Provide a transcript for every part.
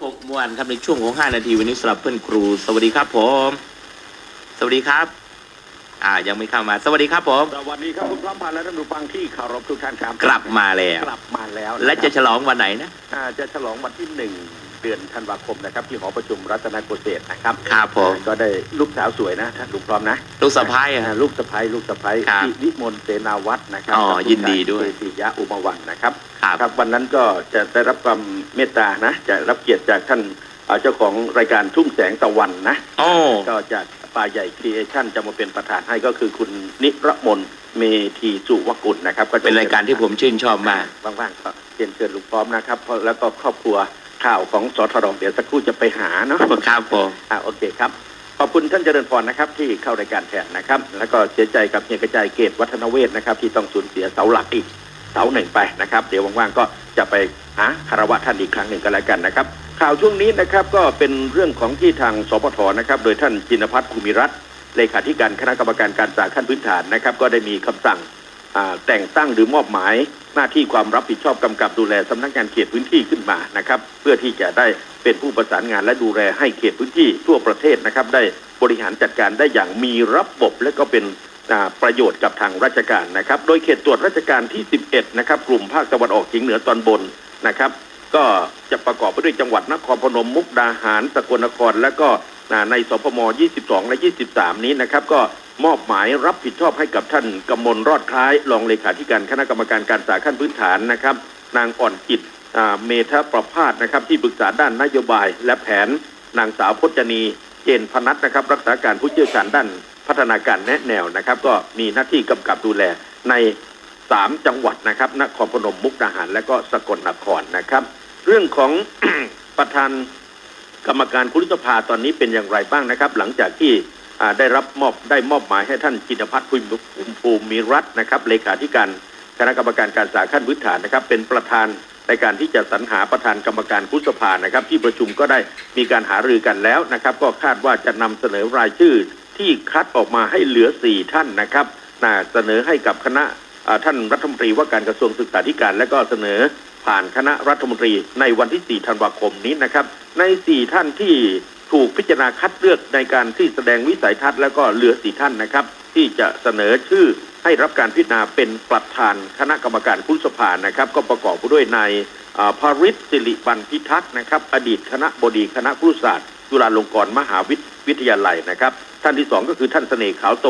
พบเมื่อวานครับในช่วงของ 5 นาทีวันนี้สำหรับเพื่อนครู สวัสดีครับผม สวัสดีครับ อ่ายังไม่เข้ามา สวัสดีครับผม สวัสดีครับคุณพร้อมพันธ์และท่านผู้ฟังที่เคารพทุกท่านครับกลับมาแล้ว กลับมาแล้วและจะนฉลองวันไหนนะครับอ่าจะฉลองวันที่หนึ่ง เดือนธันวาคมนะครับ ที่หอประชุมรัตนโกษตนะครับครับผม ก็ได้ลูกสาวสวยนะท่านลุงพร้อมนะ ลูกสะพ้ายอ่าอะลูกสะพ้ยลูกสะพ้ยครับที่วิมลเสนาวัฒน์นะครัอ๋อกับลูกยินดีด้วยชาเอติยะอุมาวันนะครับ ครับ ครับวันนั้นก็จะได้รับความเมตตานะ จะรับเกียรติจากท่านเอ่อเจ้าของรายการทุ่งแสงตะวันนะ โอ้ ก็จากป่าใหญ่ครีเอชั่นจะมาเป็นประธานให้ก็คือคุณนิรมนเมธีสุวกุลนะครับก็จะเป็นรายการที่ผมชื่นชอบมาก ว่างๆก็เรียนเชิญลุงพร้อมนะครับเพราะแล้วก็ครอบครัว ข่าวของสทรเดี๋ยวสักครู่จะไปหาเนาะครับผมอ่าโอเคครับ ขอบคุณท่านเจริญพรนะครับ ที่เข้ารายการแทนนะครับ แล้วก็เสียใจกับเฮียกระจายเกตวัฒนเวศนะครับ ที่ต้องสูญเสียเสาหลักอีกเสาหนึ่งไปนะครับ เดี๋ยวว่างๆก็จะไปหาคารวะท่านอีกครั้งหนึ่งก็แล้วกันนะครับ ข่าวช่วงนี้นะครับก็เป็นเรื่องของที่ทางสปทนะครับ โดยท่านจินพัฒน์ภูมิรัตน์เลขาธิการคณะกรรมการการศึกษาขั้นพื้นฐานนะครับ ก็ได้มีคำสั่งอ่าแต่งตั้งหรือมอบหมาย หน้าที่ความรับผิดชอบกำกับดูแลสำนักงานเขตพื้นที่ขึ้นมานะครับเพื่อที่จะได้เป็นผู้ประสานงานและดูแลให้เขตพื้นที่ทั่วประเทศนะครับได้บริหารจัดการได้อย่างมีระบบและก็เป็นประโยชน์กับทางราชการนะครับ โดยเขตตรวจราชการที่ 11 นะครับ กลุ่มภาคตะวันออกเฉียงเหนือตอนบนนะครับ ก็จะประกอบไปด้วยจังหวัดนครพนมมุกดาหารสกลนคร และก็ในสพม 22 และ 23 นี้นะครับ ก็ มอบหมายรับผิดชอบให้กับท่านกำมลรอดคล้ายรองเลขาธิการคณะกรรมการการศึกษาขั้นพื้นฐานนะครับ นางอ่อนจิตเมธประภาสนะครับ ที่ปรึกษาด้านนโยบาย และแผนนางสาวพจนี เจนพนัทนะครับ รักษาการผู้เชี่ยวชาญด้านพัฒนาการแนะแนวนะครับ ก็มีหน้าที่กำกับดูแลในสามจังหวัดนะครับนครพนมมุกดาหาร และก็สกลนครนะครับ เรื่องของประธานกรรมการคุรุสภาตอนนี้เป็นอย่างไรบ้างนะครับ หลังจากที่ ได้รับมอบได้มอบหมายให้ท่านจินพัฒน์ภูมิภูมิรัตน์นะครับเลขาธิการคณะกรรมการการศึกษาขั้นพื้นฐานนะครับ เป็นประธานในการที่จะสรรหาประธานกรรมการคุสภานะครับ ที่ประชุมก็ได้มีการหารือกันแล้วนะครับ ก็คาดว่าจะนำเสนอรายชื่อที่คัดออกมาให้เหลือสี่ท่านนะครับนะเสนอให้กับคณะท่านรัฐมนตรีว่าการกระทรวงศึกษาธิการ และก็เสนอผ่านคณะรัฐมนตรีในวันที่ 4 ธันวาคมนี้นะครับ ใน 4 ท่านที่ ถูกพิจารณาคัดเลือกในการที่แสดงวิสัยทัศน์แล้วก็เหลือ4ท่านนะครับ ที่จะเสนอชื่อให้รับการพิจารณาเป็นประธานคณะกรรมการคุสภานะครับ ก็ประกอบไปด้วยนายอ่าริศสิริบันพิทักษ์นะครับ อดีตคณะบดีคณะครุศาสตร์จุฬาลงกรณ์มหาวิทยาลัยนะครับ ท่านที่สองก็คือท่านเสน่ห์ขาวโต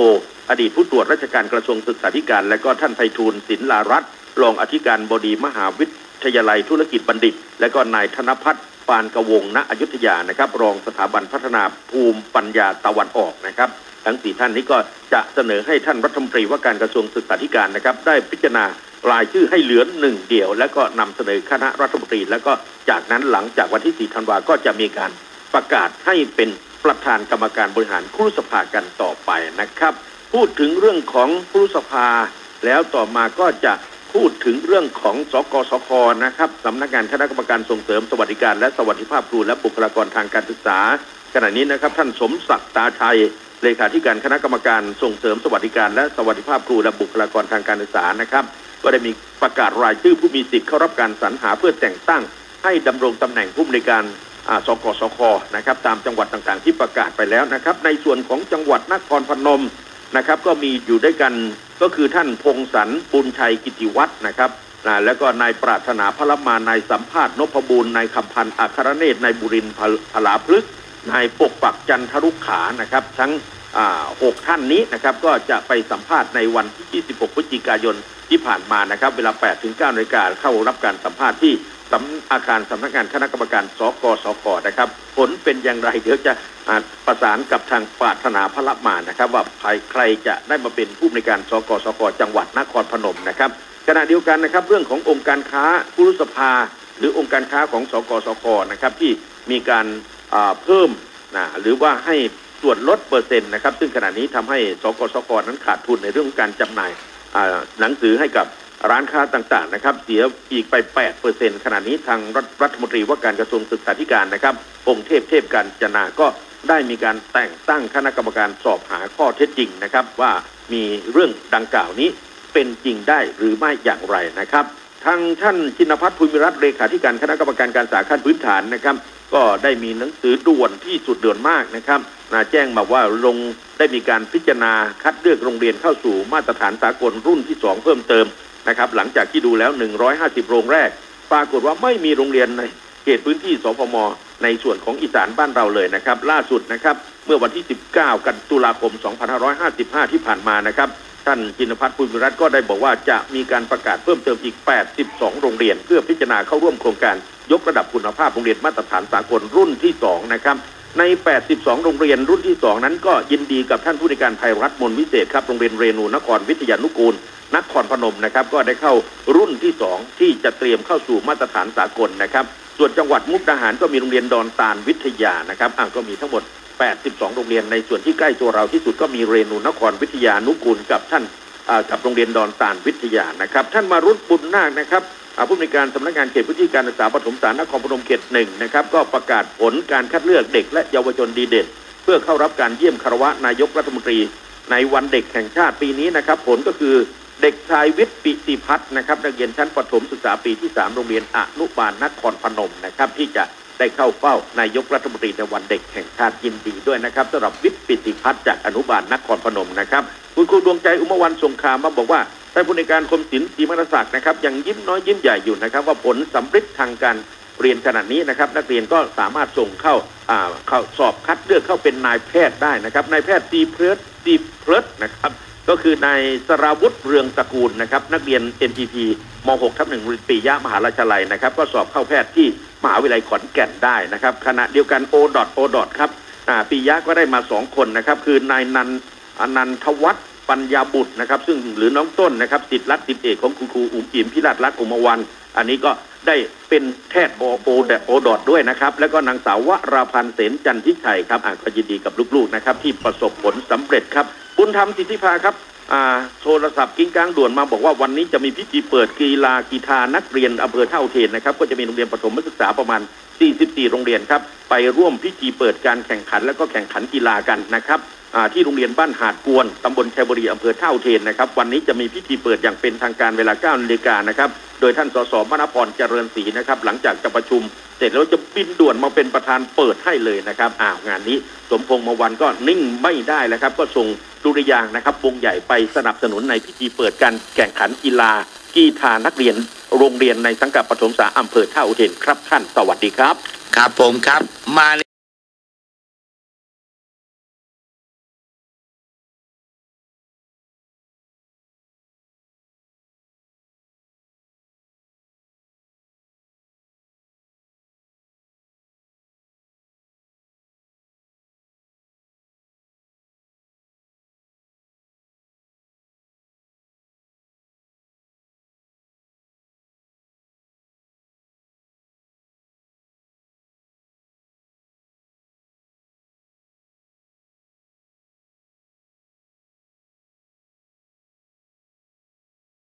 อดีตผู้ตรวจราชการกระทรวงศึกษาธิการ และก็ท่านไพฑูรย์ศิลารัตน์รองอธิการบดีมหาวิทยาลัยธุรกิจบัณฑิต และก็นายธนพัฒน์ ปานกวงณอยุธยานะครับ รองสถาบันพัฒนาภูมิปัญญาตะวันออกนะครับ ทั้งสี่ท่านนี้ก็จะเสนอให้ท่านรัฐมนตรีว่าการกระทรวงศึกษาธิการนะครับ ได้พิจารณารายชื่อให้เหลือหนึ่งเดียว แล้วก็นำเสนอคณะรัฐมนตรี แล้วก็จากนั้นหลังจากวันที่ 4 ธันวาก็จะมีการประกาศให้เป็นประธานกรรมการบริหารครุสภากันต่อไปนะครับ พูดถึงเรื่องของครุสภาแล้วต่อมาก็จะ พูดถึงเรื่องของสกสคนะครับสำนักงานคณะกรรมการส่งเสริมสวัสดิการ และสวัสดิภาพครูและบุคลากรทางการศึกษา ขณะนี้นะครับท่านสมศักดิ์ตาชัยเลขาธิการคณะกรรมการส่งเสริมสวัสดิการ และสวัสดิภาพครูและบุคลากรทางการศึกษานะครับ ก็ได้มีประกาศรายชื่อผู้มีสิทธิ์เข้ารับการสรรหาเพื่อแต่งตั้ง ให้ดำรงตำแหน่งผู้อำนวยการสกสคนะครับตามจังหวัดต่างๆ ที่ประกาศไปแล้วนะครับ ในส่วนของจังหวัดนครพนมนะครับ ก็มีอยู่ด้วยกัน ก็คือท่านพงศรบุญชัยกิติวัฒน์นะครับนะแล้วก็นายปรารถนาพระมานายสัมภาษณ์นพบูลนายคำพันธ์อัครเนตรนายบุรินทร์พลพลาพฤกษ์นายปกปักจันทรุกขานะครับ ทั้งหกท่านนี้นะครับก็จะไปสัมภาษณ์ในวันที่ 26 พฤศจิกายน ที่ผ่านมานะครับเวลา8ถึง9นาฬิกาเข้ารับการสัมภาษณ์ที่สำอาคารสำนักงานคณะกรรมการสกสคนะครับ ผลเป็นอย่างไรเดี๋ยวจะประสานกับทางปาถนาพระละมานะครับ ว่าใครใครจะได้มาเป็นผู้ในการสกสคจังหวัดนครพนมนะครับขณะเดียวกันนะครับเรื่องขององค์การค้าคุรุสภา หรือองค์การค้าของสกสคนะครับที่มีการเพิ่มนะหรือว่าให้ส่วนลดเปอร์เซ็นต์นะครับ ซึ่งขณะนี้ทำให้สกสคนั้นขาดทุนในเรื่องของการจำหน่าย หนังสือให้กับร้านค้าต่างๆนะครับเสียอีกไป8เปอร์เซ็นต์ขณะนี้ทางรัฐรัฐมนตรีว่าการกระทรวงศึกษาธิการนะครับองค์เทพเทพการจนาก็ได้มีการแต่งตั้งคณะกรรมการสอบหาข้อเท็จจริงนะครับ ว่ามีเรื่องดังกล่าวนี้เป็นจริงได้หรือไม่อย่างไรนะครับ ทางท่านชินพัฒน์ภูมิรัตน์เลขาธิการคณะกรรมการการศึกษาขั้นพื้นฐานนะครับ ก็ได้มีหนังสือด่วนที่สุดด่วนมากนะครับนะแจ้งมาว่าลงได้มีการพิจารณาคัดเลือกโรงเรียนเข้าสู่มาตรฐานสากลรุ่นที่ 2 เพิ่มเติมนะครับ หลังจากที่ดูแล้ว 150 โรงแรก ปรากฏว่าไม่มีโรงเรียนในเขตพื้นที่สพมในส่วนของอีสานบ้านเราเลยนะครับ ล่าสุดนะครับ เมื่อวันที่ 19 กันตุลาคม 2555 ที่ผ่านมานะครับ ท่านจินพัฒน์ปุญรัตน์ก็ได้บอกว่าจะมีการประกาศเพิ่มเติมอีก 82 โรงเรียน เพื่อพิจารณาเข้าร่วมโครงการ ยกระดับคุณภาพโรงเรียนมาตรฐานสากลรุ่นที่ 2 นะครับ ใน 82 โรงเรียนรุ่นที่ 2 นั้นก็ยินดีกับท่านผู้ในการภัยรัฐมนวิเศษครับโรงเรียนเรนูนครวิทยานุกูลนครพนมนะครับก็ได้เข้ารุ่นที่ 2 ที่จะเตรียมเข้าสู่มาตรฐานสากลนะครับ ส่วนจังหวัดมุกดาหารก็มีโรงเรียนดอนตาลวิทยานะครับอะก็มีทั้งหมด 82 โรงเรียนในส่วนที่ใกล้ตัวเราที่สุดก็มีเรนูนครวิทยานุกูลกับท่านกับโรงเรียนดอนตาลวิทยานะครับ ท่านมารุตบุญนาคนะครับ ผู้อำนวยการสำนักงานเขตพื้นที่การศึกษาปฐมศึกษานครพนมเขตหนึ่งนะครับก็ประกาศผลการคัดเลือกเด็กและเยาวชนดีเด่นเพื่อเข้ารับการเยี่ยมคารวะนายกรัฐมนตรี ในวันเด็กแห่งชาติปีนี้นะครับ ผลก็คือเด็กชายวิทย์ปิติพัฒน์นะครับนักเรียนชั้นประถมศึกษาปีที่ 3 โรงเรียนอนุบาลนครพนมนะครับ ที่จะได้เข้าเฝ้านายกรัฐมนตรีในวันเด็กแห่งชาติยินดีด้วยนะครับสำหรับวิทย์ปิติพัฒน์จากอนุบาลนครพนมนะครับ คุณครูดวงใจอุมาวันสงครามมาบอกว่า ท่านผู้ในการคมศิลป์ศรีมรศักดิ์นะครับยังยิ้มน้อยยิ้มใหญ่อยู่นะครับ ว่าผลสำเร็จทางการเรียนขนาดนี้นะครับ นักเรียนก็สามารถส่งเข้าอ่าเข้าสอบคัดเลือกเข้าเป็นนายแพทย์ได้นะครับนายแพทย์ซีเพลิร์ซีเพลิร์นะครับก็คือนายสราวุธเรืองตระกูลนะครับนักเรียน NPT ม .6 ทับหนึ่งปียะมหาราชลัยนะครับ ก็สอบเข้าแพทย์ที่มหาวิทยาลัยขอนแก่นได้นะครับขณะเดียวกันโอดอทโอดอทครับปียะก็ได้มาสองคนนะครับ คือนายนันอนันทวัฒน์ ปัญญาบุตรนะครับ ซึ่งหรือน้องต้นนะครับสิทธิรัตน์สิทธิเอกของคุณครูอุ๋มอิ๋มพิราชรัตน์อุมาวัน อันนี้ก็ได้เป็นแพทย์โอโอดโอดอทด้วยนะครับ แล้วก็นางสาววราพันธ์เสนจันทิชัยครับอ่าก็ยินดีกับลูกๆนะครับ ที่ประสบผลสำเร็จครับบุญธรรมสิทธิภาครับอ่าโทรศัพท์กิ้งก้างด่วนมาบอกว่าวันนี้จะมีพิธีเปิดกีฬากีฬานักเรียนอำเภอเท่าเทนนะครับ ก็จะมีโรงเรียนประถมศึกษาประมาณ 44 โรงเรียนครับ ไปร่วมพิธีเปิดการแข่งขัน และก็แข่งขันกีฬากันนะครับ ที่โรงเรียนบ้านหาดกวนตำบลชัยบุรีอำเภอเท่าเทนนะครับ วันนี้จะมีพิธีเปิดอย่างเป็นทางการเวลา9นาฬิกานะครับ โดยท่านสสมณพรเจริญศรีนะครับ หลังจากจะประชุม เสร็จแล้วจะบินด่วนมาเป็นประธานเปิดให้เลยนะครับอ้าวงานนี้สมพงษ์มาวันก็นิ่งไม่ได้แล้วครับ ก็ส่งดุริยางนะครับวงใหญ่ไปสนับสนุนในพิธีเปิดการแข่งขันกีฬากีฬานักเรียน โรงเรียนในสังกัดปฐมศึกษาอำเภอท่าอุเทนครับท่านสวัสดีครับ ครับผมครับมา